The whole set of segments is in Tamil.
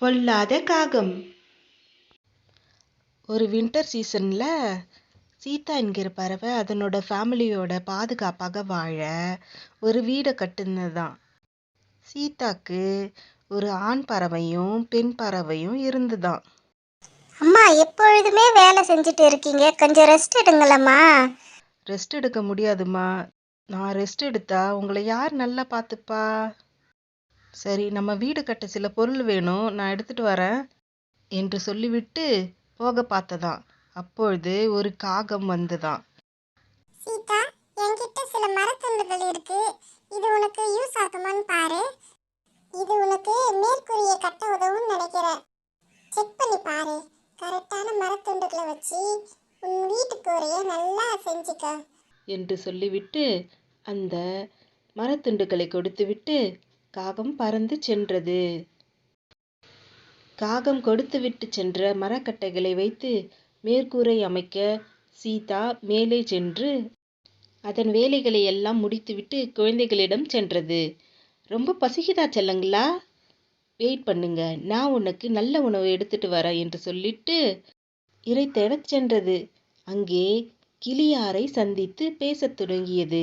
பொல்லாத காகம். ஒரு வின்டர் சீசனில் சீதா என்கிற பறவை அதனோட ஃபேமிலியோட பாதுகாப்பாக வாழ ஒரு வீடை கட்டுனதுதான். சீதாக்கு ஒரு ஆண் பறவையும் பெண் பறவையும் இருந்துதான். அம்மா எப்பொழுதுமே வேலை செஞ்சுட்டு இருக்கீங்க. கொஞ்சம் ரெஸ்ட் எடுங்களம்மா. ரெஸ்ட் எடுக்க முடியாதும்மா. நான் ரெஸ்ட் எடுத்தா உங்களை யார் நல்லா பார்த்துப்பா? சரி நம்ம வீடு கட்ட சில பொருள் வேணும். நான் எடுத்துட்டு வரேன் என்று சொல்லிவிட்டு போக பார்த்ததாம். அப்பொழுது ஒரு காகம் வந்துதான் சீதா என்கிட்ட சில மரத்துண்டுகள் இருக்கு. இது உனக்கு யூஸ் ஆகுமான்னு பாரு. இது உனக்கு மேற்கூரையை கட்ட உதவும்னு நினைக்கிறேன். செக் பண்ணி பாரு. கரெக்டான மரத்துண்டுகளை வச்சு உன் வீட்டு கூரையை நல்லா செஞ்சுக்க. என்று சொல்லிவிட்டு அந்த மரத்துண்டுகளை கொடுத்துவிட்டு காகம் பறந்து சென்றது. காகம் கொடுத்துவிட்டு சென்ற மரக்கட்டைகளை வைத்து மேற்கூரை அமைக்க சீதா மேலே சென்று அதன் வேலைகளை எல்லாம் முடித்துவிட்டு குழந்தைகளிடம் சென்றது. ரொம்ப பசிக்குதா செல்லங்களா? வெயிட் பண்ணுங்க. நான் உனக்கு நல்ல உணவு எடுத்துட்டு வரேன் என்று சொல்லிட்டு இறை தேடச் சென்றது. அங்கே கிளியாரை சந்தித்து பேசத் தொடங்கியது.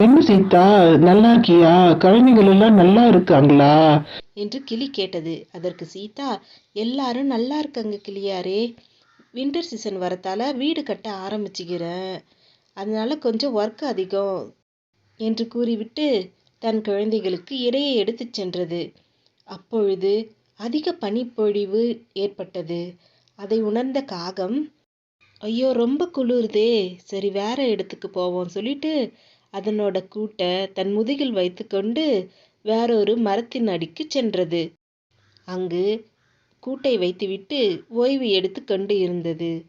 என்ன சீதா நல்லா இருக்கியா? குழந்தைகள் எல்லாம் நல்லா இருக்காங்களா? என்று கிளி கேட்டது. அதற்கு சீதா எல்லாரும் நல்லா இருக்காங்க கிளியாரே. வின்டர் சீசன் வரத்தால வீடு கட்ட ஆரம்பிச்சுக்கிறேன் அதனால கொஞ்சம் ஒர்க் அதிகம் என்று கூறிவிட்டு தன் குழந்தைகளுக்கு இடையே எடுத்து சென்றது. அப்பொழுது அதிக பனிப்பொழிவு ஏற்பட்டது. அதை உணர்ந்த காகம் ஐயோ ரொம்ப குளிருதே. சரி வேற இடத்துக்கு போவோம் சொல்லிட்டு அதனோட கூட்டை தன் முதுகில் வைத்துக்கொண்டு வேறொரு மரத்தின் அடிக்கு சென்றது. அங்கு கூட்டை வைத்துவிட்டு ஓய்வு எடுத்துக்கொண்டு இருந்தது.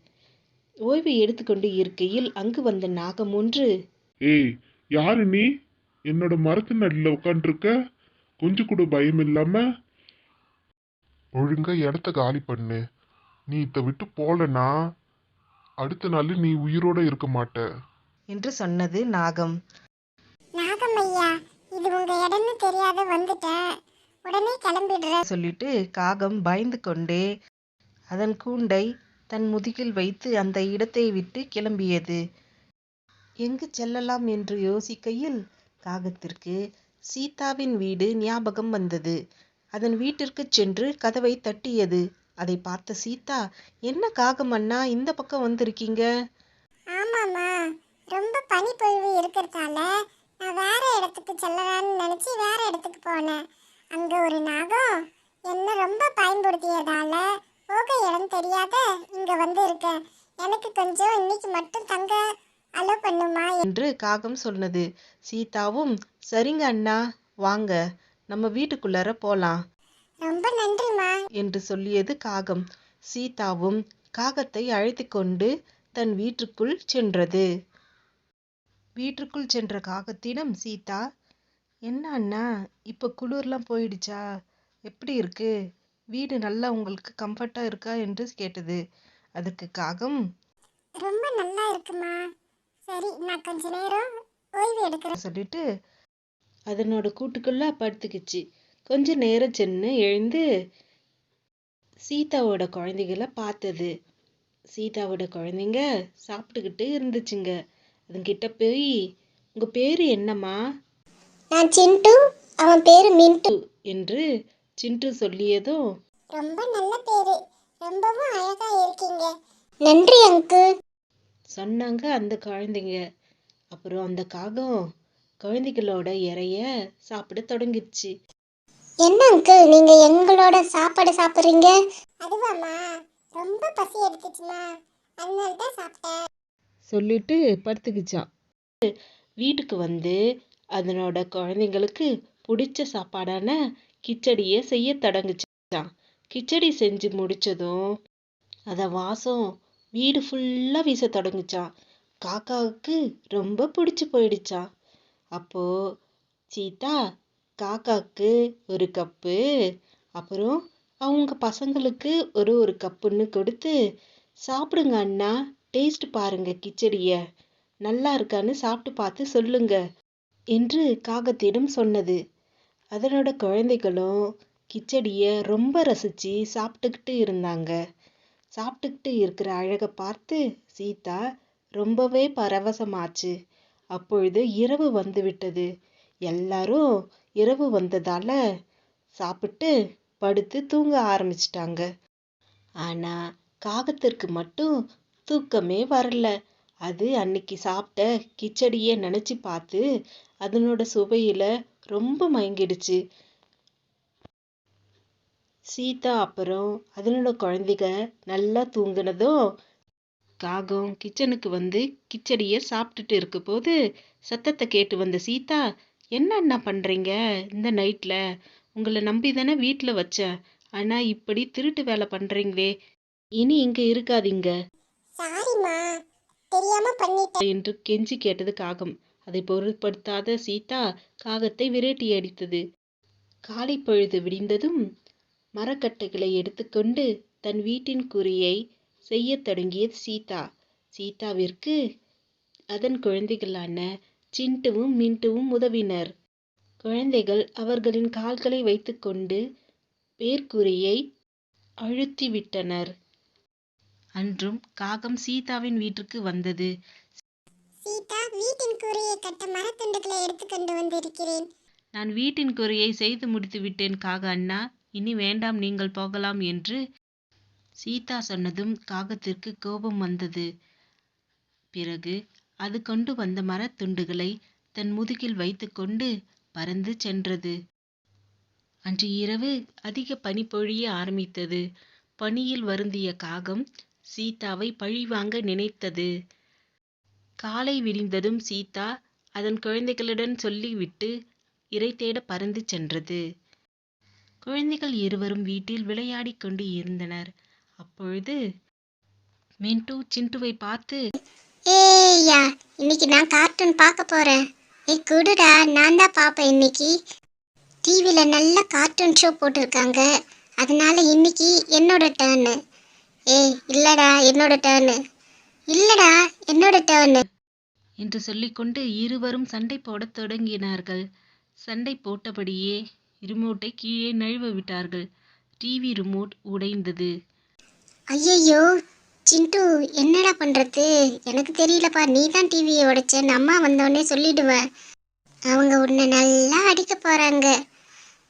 ஓய்வு எடுத்துக்கொண்டு இருக்கையில் அங்கு வந்த நாகம் ஒன்று ஏய் யாரு நீ? என்னோட மரத்தின் அடியில் உட்காந்துருக்க கொஞ்சம் கூட பயம் இல்லாம? ஒழுங்கா இடத்த காலி பண்ணு. நீ இதை விட்டு போலனா. அடுத்த நாள் நீ உயிரோட இருக்க மாட்ட. என்று சொன்னது நாகம். நாகம் ஐயா இது உங்க இடம்னு தெரியாத வந்துட்டேன். உடனே கிளம்பிடுறேன். சொல்லிட்டு காகம் பயந்து கொண்டே அதன் கூண்டை தன் முதுகில் வைத்து அந்த இடத்தை விட்டு கிளம்பியது. எங்கு செல்லலாம் என்று யோசிக்கையில் காகத்திற்கு சீதாவின் வீடு ஞாபகம் வந்தது. அதன் வீட்டிற்கு சென்று கதவை தட்டியது. அதை பார்த்த சீதா என்ன காகம் அண்ணா இந்த பக்கம் வந்திருக்கீங்க? ஆமாம்மா. ரொம்ப பனிப்பொழிவு இருக்கிறதால நான் வேற இடத்துக்கு செல்லலாம்னு நினைச்சு வேற இடத்துக்கு போனேன். அங்க ஒரு நாகம் என்ன ரொம்ப பயன்படுத்தியதால போக இடம் தெரியாத இங்க வந்து இருக்கேன். எனக்கு கொஞ்சம் இன்னைக்கு மட்டும் தங்க அலோ பண்ணுமா என்று காகம் சொன்னது. சீதாவும் சரிங்க அண்ணா வாங்க. நம்ம வீட்டுக்குள்ளார போலாம். ரொம்ப நன்றிம்மா. என்று சொல்லியது காகம். சீதாவும் காகத்தை அழைத்து கொண்டு தன் வீட்டுக்குள் சென்றது. வீட்டுக்குள் சென்ற காகத்திடம் சீதா என்ன அண்ணா? இப்போ குளிர்லாம் போயிடுச்சா? எப்படி இருக்கு? வீடு நல்லா உங்களுக்கு கம்ஃபர்ட்டா இருக்கா? என்று கேட்டது. அதுக்கு காகம்? ரொம்ப நல்லா இருக்குமா. சரி நான் கொஞ்ச நேரம் ஓய்வு எடுக்கிறேன். சொல்லிட்டு அதனோட கூட்டுக்குள்ள படுத்துக்கிச்சு. கொஞ்ச நேரம் சென்று எழுந்து சீதாவோட குழந்தைகளை பார்த்தது. சீதாவோட குழந்தைங்க சாப்பிட்டுக்கிட்டு இருந்துச்சுங்க. அதுங்கிட்ட போய் உங்க பேரு என்னம்மா? நான் சிண்டு அவன் பேரு மின்ட்டு என்று சின்று சொல்லியதும் ரொம்ப நல்ல பேரு ரொம்பவும் அழகா இருக்கீங்க. நன்றி அங்கிள் சொன்னாங்க அந்த குழந்தைங்க. அப்புறம் அந்த காகம் குழந்தைகளோட இறைய சாப்பிட தொடங்கிடுச்சு. என்ன அங்கிள் நீங்க எங்களோட சாப்பாடு சாப்பிடுறீங்க? அதுவாம்மா ரொம்ப பசி எடுத்துச்சுமா. அதனால தான் சாப்பிட்டேன். சொல்லிட்டு படுத்துக்கிச்சான் வீட்டுக்கு வந்து அதனோட குழந்தைங்களுக்கு பிடிச்ச சாப்பாடான கிச்சடியை செய்ய தொடங்குச்சான் கிச்சடி செஞ்சு முடிச்சதும் அத வாசம் வீடு ஃபுல்லா வீச தொடங்குச்சான் காக்காவுக்கு ரொம்ப பிடிச்சி போயிடுச்சான் அப்போ சீதா காக்காக்கு ஒரு கப்பு அப்புறம் அவங்க பசங்களுக்கு ஒரு ஒரு கப்புன்னு கொடுத்து சாப்பிடுங்க அண்ணா. டேஸ்ட் பாருங்க கிச்சடிய. நல்லா இருக்கான்னு சாப்பிட்டு பார்த்து சொல்லுங்க என்று காகத்திடம் சொன்னது. அதனோட குழந்தைகளும் கிச்சடியை ரொம்ப ரசித்து சாப்பிட்டுக்கிட்டு இருந்தாங்க. சாப்பிட்டுக்கிட்டு இருக்கிற அழகை பார்த்து சீதா ரொம்பவே பரவசமாச்சு. அப்பொழுது இரவு வந்துவிட்டது எல்லாரும் இரவு வந்ததால சாப்பிட்டு படுத்து தூங்க ஆரம்பிச்சிட்டாங்க. ஆனால் காகத்திற்கு மட்டும் தூக்கமே வரல. அது அன்னைக்கு சாப்பிட்ட கிச்சடியை நினைச்சு பார்த்து அதனோட சுவையில ரொம்ப மயங்கிடுச்சு. சீதா அப்புறம் அதனோட குழந்தைக நல்லா தூங்கினதும் காகம் கிச்சனுக்கு வந்து கிச்சடியை சாப்பிட்டுட்டு இருக்க போது சத்தத்தை கேட்டு வந்த சீதா என்ன அண்ணா பண்றீங்க இந்த நைட்ல? உங்களை நம்பி தானே வீட்டில் வச்சேன். ஆனா இப்படி திருட்டு வேலை பண்றீங்களே. இனி இங்க இருக்காதீங்க. சாரிம்மா தெரியாம பண்ணிட்டேன். என்று கெஞ்சி கேட்டது காகம். அதை பொருட்படுத்தாத சீதா காகத்தை விரட்டி அடித்தது. காலை பொழுது விடிந்ததும் மரக்கட்டைகளை எடுத்துக்கொண்டு தன் வீட்டின் குறியை செய்யத் தொடங்கியது சீதா. சீதாவிற்கு அதன் குழந்தைகளான சிண்டுவும் மிண்டுவும் உதவினர். குழந்தைகள் அவர்களின் கால்களை வைத்துக்கொண்டு வேர்க்குறியை அழுத்தி விட்டனர் அன்றும் காகம் சீதாவின் வீட்டிற்கு வந்தது. சீதா வீட்டின் கூரையை கட்ட மரத்துண்டுகளை எடுத்துக்கொண்டு வந்திருக்கிறேன். நான் வீட்டின் குறையை செய்து முடித்து விட்டேன் காக அண்ணா. இனி வேண்டாம் நீங்கள் போகலாம் என்று சீதா சொன்னதும் காகத்திற்கு கோபம் வந்தது. பிறகு அது கொண்டு வந்த மரத்துண்டுகளை தன் முதுகில் வைத்துக்கொண்டு பறந்து சென்றது. அன்று இரவு அதிக பனி பொழிய ஆரம்பித்தது. பனியில் வருந்திய காகம் சீதாவை பழிவாங்க நினைத்தது. காலை விடிந்ததும் சீதா அதன் குழந்தைகளுடன் சொல்லிவிட்டு இரை தேட பறந்து சென்றது. குழந்தைகள் இருவரும் வீட்டில் விளையாடிக் கொண்டு இருந்தனர். அப்பொழுது மின்ட்டு சிண்டுவை பார்த்து ஏய்யா இன்னைக்கு நான் கார்ட்டூன் பார்க்க போறேன். ஏய் குடுடா நான் தான் பார்ப்பேன் இன்னைக்கு. டிவியில் நல்ல கார்ட்டூன் ஷோ போட்டிருக்காங்க. அதனால இன்னைக்கு என்னோட டேர்னு. ஏய் இல்லடா என்னோட டேர்னு இல்லடா என்னோட டேர்னு என்று சொல்லிக்கொண்டு இருவரும் சண்டை போடத் தொடங்கினார்கள். சண்டை போட்டபடியே ரிமோட்டை கீழே நழுவ விட்டார்கள். டிவி ரிமோட் உடைந்தது. ஐயையோ சிண்டு என்னடா பண்றது? எனக்கு தெரியலப்பா நீ தான் டிவியை உடைச்சேன்னு அம்மா வந்தோடனே சொல்லிடுவேன் அவங்க உன்னை நல்லா அடிக்க போறாங்க.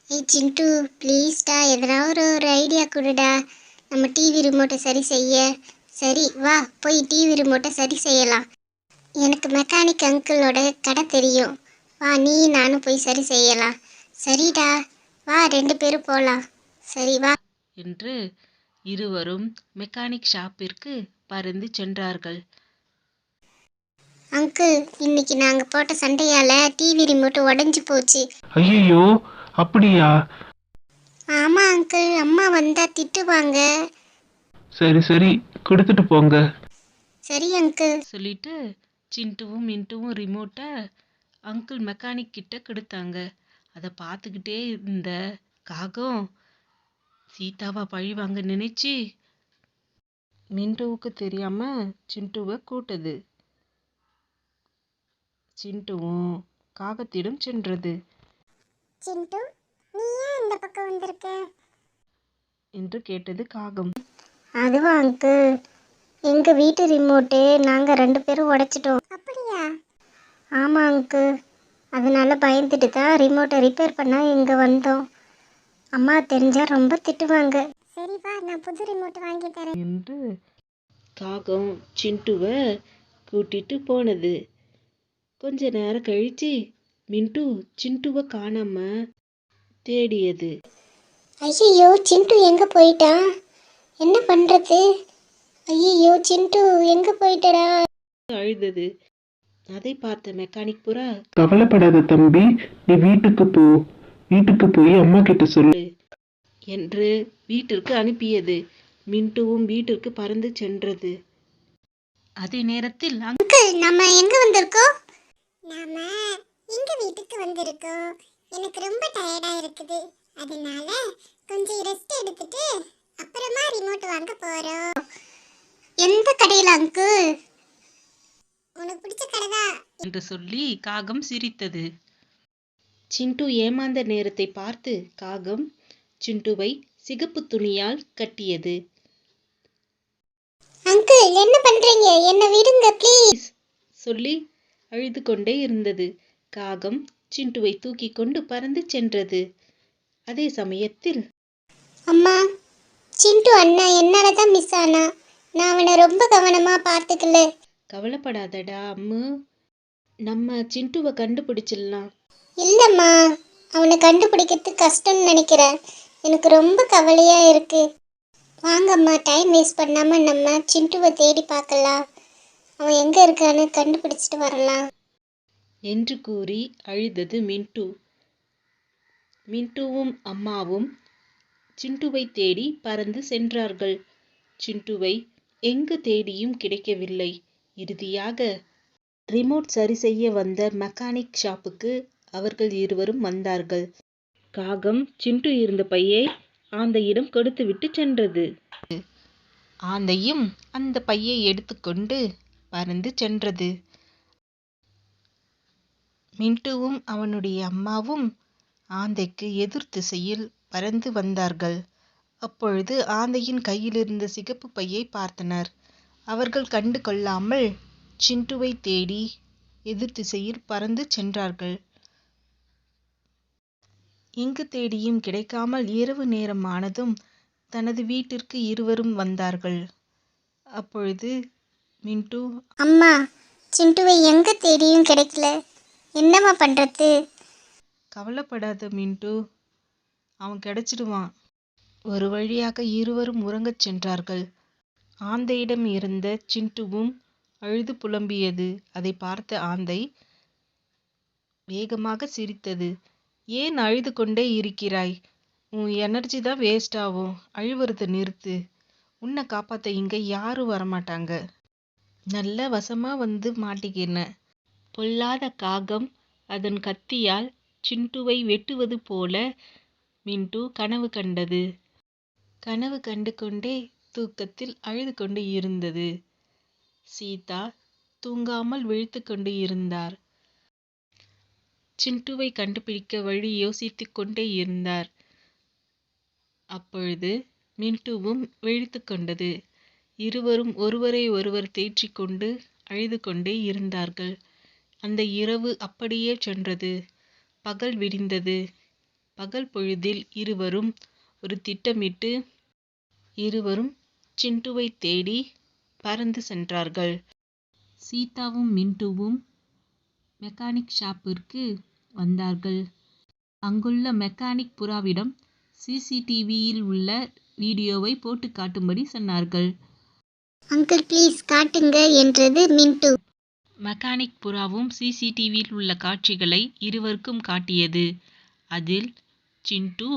ஏய் சிண்டு ப்ளீஸ்டா எதனா ஒரு ஒரு ஐடியா கொடுடா. நம்ம டிவி ரிமோட்டை சரி செய்ய. சரி வா போய் டிவி ரிமோட்டை சரி செய்யலாம். எனக்கு மெக்கானிக் அங்கிளோட கடை தெரியும். வா நீ நானும் போய் சரி செய்யலாம். சரிடா வா ரெண்டு பேரும் போகலாம் சரி வா. என்று இருவரும் மெக்கானிக் ஷாப்பிற்கு பறந்து சென்றார்கள். அங்கிள் இன்னைக்கு நாங்கள் போட்ட சண்டையால் டிவி ரிமோட் உடஞ்சி போச்சு. ஐயோ அப்படியா? அங்கிள் அம்மா வந்தா திட்டுவாங்க. சரி சரி. கொடுத்துட்டு போங்க. சரி அங்கிள் சொல்லிட்டு சிண்டுவும் மின்ட்டுவும் ரிமோட்டை அங்கிள் மெக்கானிக் கிட்ட கொடுத்தாங்க. அதை பார்த்துக்கிட்டே இருந்த காகம் சீதாவை பழிவாங்க நினைச்சு மின்ட்டுவுக்கு தெரியாம சிண்டுவை கூட்டது. சிண்டுவும் காகத்திடம் சென்றது. சிண்டு நீ ஏன் இந்த பக்கம் வந்திருக்க? என்று கேட்டது காகம். அதுவா அங்கிள் எங்கள் வீட்டு ரிமோட்டு நாங்கள் ரெண்டு பேரும் உடைச்சிட்டோம். அப்படியா? ஆமாம் அங்கிள் அதனால பயந்துட்டு தான் ரிமோட்டை ரிப்பேர் பண்ண இங்கே வந்தோம். அம்மா தெரிஞ்சா ரொம்ப திட்டுவாங்க. சரி வா நான் புது ரிமோட் வாங்கி தரேன். என்று காகம் சிண்டுவை கூட்டிட்டு போனது. கொஞ்ச நேரம் கழிச்சு மின்ட்டு சிண்டுவை காணாம தேடியது. ஐயோ சிண்டு எங்கே போயிட்டான் என்ன பண்ணுறது ஐயோ சிண்டு எங்கே போயிட்டடா? அழுதது. அதை பார்த்த மெக்கானிக் புறா கவலைப்படாத தம்பி நீ வீட்டுக்கு போ. வீட்டுக்கு போய் அம்மா கிட்ட சொல்லு. என்று வீட்டிற்கு அனுப்பியது. மின்ட்டுவும் வீட்டிற்கு பறந்து சென்றது. அதே நேரத்தில் அங்கு அங்கிள் நம்ம எங்க வந்திருக்கோம்? நாம எங்க வீட்டுக்கு வந்திருக்கோம். எனக்கு ரொம்ப டயர்டா இருக்குது. அதனால கொஞ்சம் ரெஸ்ட் எடுத்துட்டு அப்புறமா ரிமோட் வாங்க போறோம். எந்த கடையில அங்கிள் உனக்கு பிடிச்ச கடை என்று சொல்லி காகம் சிரித்தது. சிண்டு ஏமாந்த நேரத்தை பார்த்து காகம் சிண்டுவை சிகப்பு துணியால் கட்டியது. அங்கிள் என்ன பண்றீங்க? என்ன விடுங்க ப்ளீஸ் சொல்லி அழுது கொண்டே இருந்தது. காகம் சிண்டுவை தூக்கி கொண்டு பறந்து சென்றது. அதே சமயத்தில் அம்மா சிண்டு அண்ணா என்னால தான் மிஸ் ஆனா? நான் அவனை ரொம்ப கவனமா பார்த்துக்கல. கவலைப்படாதடா அம்மு. நம்ம சிண்டுவை கண்டுபிடிச்சிடலாம். இல்லம்மா அவனை கண்டுபிடிக்கிறது கஷ்டம்னு நினைக்கிறேன் எனக்கு ரொம்ப கவலையா இருக்கு. வாங்கம்மா டைம் வேஸ்ட் பண்ணாம நம்ம சிண்டுவை தேடி பார்க்கலாம். அவன் எங்க இருக்கான்னு கண்டுபிடிச்சிட்டு வரலாம். என்று கூறி அழுதது மின்ட்டு மின்ட்டுவும் அம்மாவும் சிண்டுவை தேடி பறந்து சென்றார்கள். சிண்டுவை எங்கு தேடியும் கிடைக்கவில்லை. இறுதியாக ரிமோட் சரி செய்ய வந்த மெக்கானிக் ஷாப்புக்கு அவர்கள் இருவரும் வந்தார்கள். காகம் சிண்டு இருந்த பையை ஆந்தையிடம் கொடுத்துவிட்டு சென்றது. ஆந்தையும் அந்த பையை எடுத்துக்கொண்டு பறந்து சென்றது. மின்ட்டுவும் அவனுடைய அம்மாவும் ஆந்தைக்கு எதிர் திசையில் பறந்து வந்தார்கள். அப்பொழுது ஆந்தையின் கையிலிருந்த சிகப்பு பையை பார்த்தனர். அவர்கள் கண்டு கொள்ளாமல் சிண்டுவை தேடி எதிர் திசையில் பறந்து சென்றார்கள். எங்கு தேடியும் கிடைக்காமல் இரவு நேரம் ஆனதும் தனது வீட்டிற்கு இருவரும் வந்தார்கள். அப்பொழுது மின்ட்டு அம்மா சிண்டுவை எங்கு தேடியும் கிடைக்கல. என்னம்மா பண்றது? கவலைப்படாத மின்ட்டு அவன் கிடைச்சிடுவான். ஒரு வழியாக இருவரும் உறங்கச் சென்றார்கள். ஆந்தையிடம் இருந்த சிண்டுவும் அழுது புலம்பியது. அதை பார்த்த ஆந்தை வேகமாக சிரித்தது. ஏன் அழுது கொண்டே இருக்கிறாய்? உன் எனர்ஜி தான் வேஸ்ட் ஆகும். அழுவுறத நிறுத்து. உன்னை காப்பாற்ற இங்கே யாரும் வரமாட்டாங்க. நல்ல வசமாக வந்து மாட்டிக்கின. பொல்லாத காகம் அதன் கத்தியால் சிண்டுவை வெட்டுவது போல மின்ட்டு கனவு கண்டது. கனவு கண்டு கொண்டே தூக்கத்தில் அழுது கொண்டு இருந்தது. சீதா தூங்காமல் விழித்து கொண்டு இருந்தார். சிண்டுவை கண்டுபிடிக்க வழி யோசித்து கொண்டே இருந்தார். அப்பொழுது மின்ட்டுவும் விழித்து கொண்டது. இருவரும் ஒருவரை ஒருவர் தேற்றிக்கொண்டு அழுது கொண்டே இருந்தார்கள். அந்த இரவு அப்படியே சென்றது. பகல் விடிந்தது. பகல் பொழுதில் இருவரும் ஒரு திட்டமிட்டு இருவரும் சிண்டுவை தேடி பறந்து சென்றார்கள். சீதாவும் மின்ட்டுவும் மெக்கானிக் ஷாப்பிற்கு வந்தார்கள். அங்குள்ள மெக்கானிக் புறாவிடம் சிசிடிவியில் உள்ள வீடியோவை போட்டு காட்டும்படி சொன்னார்கள். அங்கிள் ப்ளீஸ் காட்டுங்க என்றது மின்ட்டு மெக்கானிக் புறாவும் சிசிடிவியில் உள்ள காட்சிகளை இருவருக்கும் காட்டியது. அதில் சிண்டு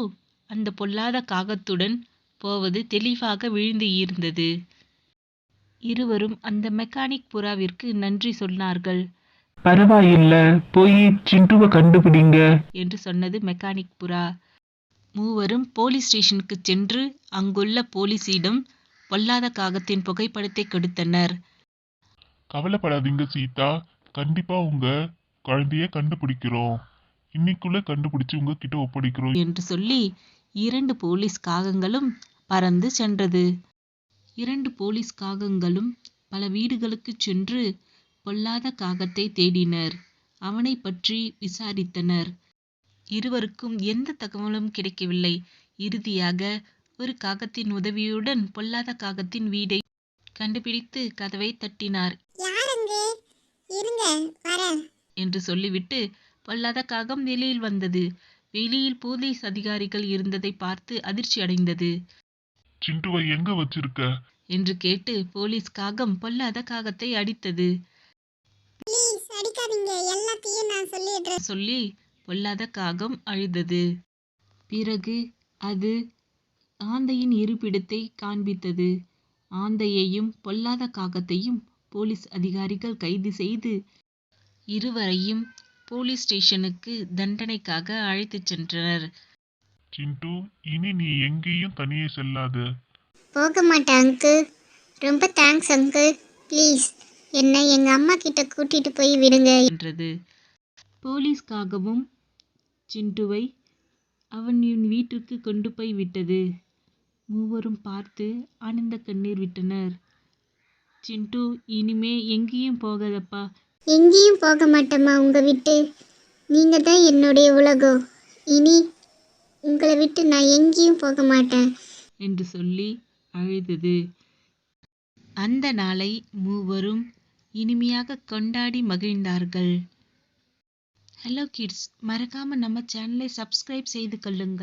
அந்த பொல்லாத காகத்துடன் போவது தெளிவாக விழுந்து இருந்தது இருவரும் அந்த மெக்கானிக் புறாவிற்கு நன்றி சொன்னார்கள். பரவாயில்ல போய் சிண்டுவை கண்டுபிடிங்க. என்று சொன்னது மெக்கானிக் புறா. மூவரும் போலீஸ் ஸ்டேஷனுக்கு சென்று அங்குள்ள போலீசிடம் பொல்லாத காகத்தின் புகைப்படத்தை கொடுத்தனர். கவலைப்படாதீங்க சீதா. கண்டிப்பா உங்க குழந்தைய கண்டுபிடிக்கிறோம். இன்னைக்குள்ள கண்டுபிடிச்சு உங்ககிட்ட ஒப்படைக்கிறோம். என்று சொல்லி இரண்டு போலீஸ் காகங்களும் பறந்து சென்றது. இரண்டு போலீஸ் காகங்களும் பல வீடுகளுக்கு சென்று பொல்லாத காகத்தை தேடினர். அவனை பற்றி விசாரித்தனர். இருவருக்கும் எந்த தகவலும் கிடைக்கவில்லை. இறுதியாக ஒரு காகத்தின் உதவியுடன் பொல்லாத காகத்தின் வீடை கண்டுபிடித்து கதவை தட்டினார். இருங்க என்று சொல்லிவிட்டு பொல்லாத காகம் வெளியில் வந்தது. வெளியில் போலீஸ் அதிகாரிகள் இருந்ததை பார்த்து அதிர்ச்சி அடைந்தது. சிண்டுவை எங்க வச்சிருக்க? என்று கேட்டு போலீஸ் காகம் பொல்லாத காகத்தை அடித்தது. ப்ளீஸ் அடிக்காதீங்க. எல்லாத்தையும் நான் சொல்லிடுறேன். சொல்லி பொல்லாத காகம் அழுதது. பிறகு அது ஆந்தையின் இருப்பிடத்தை காண்பித்தது. ஆந்தையையும் பொல்லாத காகத்தையும் போலீஸ் அதிகாரிகள் கைது செய்து இருவரையும் போலீஸ் ஸ்டேஷனுக்கு தண்டனைக்காக அழைத்துச் சென்றனர். சிண்டு இனி நீ எங்கேயும் தனியே செல்லாத. போக மாட்டேன் அங்கிள் ரொம்ப தேங்க்ஸ் அங்கிள் ப்ளீஸ் என்னை எங்க அம்மா கிட்ட கூட்டிட்டு போய் விடுங்க. என்றது. போலீஸ்காகவும் சிண்டுவை அவனின் வீட்டிற்கு கொண்டு போய் விட்டது. மூவரும் பார்த்து ஆனந்த கண்ணீர் விட்டனர். சிண்டு இனிமே எங்கேயும் போகாதப்பா. எங்கேயும் போக மாட்டேம்மா உங்க விட்டு. நீங்க தான் என்னுடைய உலகம் இனி உங்களை விட்டு நான் எங்கேயும் போக மாட்டேன். என்று சொல்லி அழுதது. அந்த நாளை மூவரும் இனிமையாக கொண்டாடி மகிழ்ந்தார்கள். ஹலோ கிட்ஸ் மறக்காம நம்ம சேனலை சப்ஸ்கிரைப் செய்து கொள்ளுங்கள்.